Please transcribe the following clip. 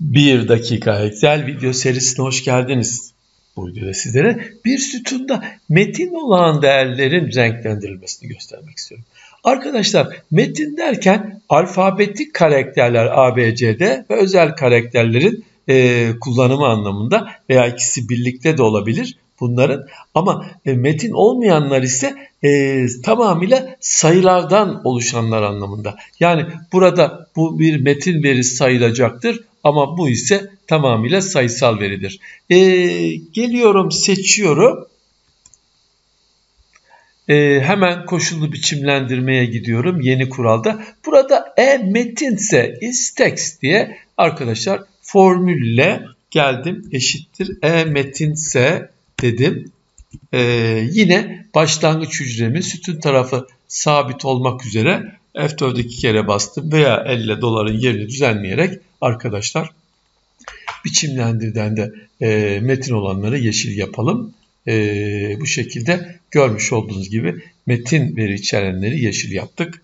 Bir dakika Excel video serisine hoş geldiniz. Bu videoda sizlere bir sütunda metin olan değerlerin renklendirilmesini göstermek istiyorum. Arkadaşlar metin derken alfabetik karakterler ABCD ve özel karakterlerin e, kullanımı anlamında veya ikisi birlikte de olabilir bunların. Ama e, metin olmayanlar ise e, tamamıyla sayılardan oluşanlar anlamında. Yani burada bu bir metin verisi sayılacaktır ama bu ise tamamıyla sayısal veridir. E, geliyorum seçiyorum. E, hemen koşullu biçimlendirmeye gidiyorum yeni kuralda. Burada e metinse is text diye arkadaşlar formülle geldim eşittir e metinse dedim. Ee, yine başlangıç hücremi sütun tarafı sabit olmak üzere F4'e iki kere bastım veya elle doların yerini düzenleyerek arkadaşlar biçimlendirden de e, metin olanları yeşil yapalım. E, bu şekilde görmüş olduğunuz gibi metin veri içerenleri yeşil yaptık.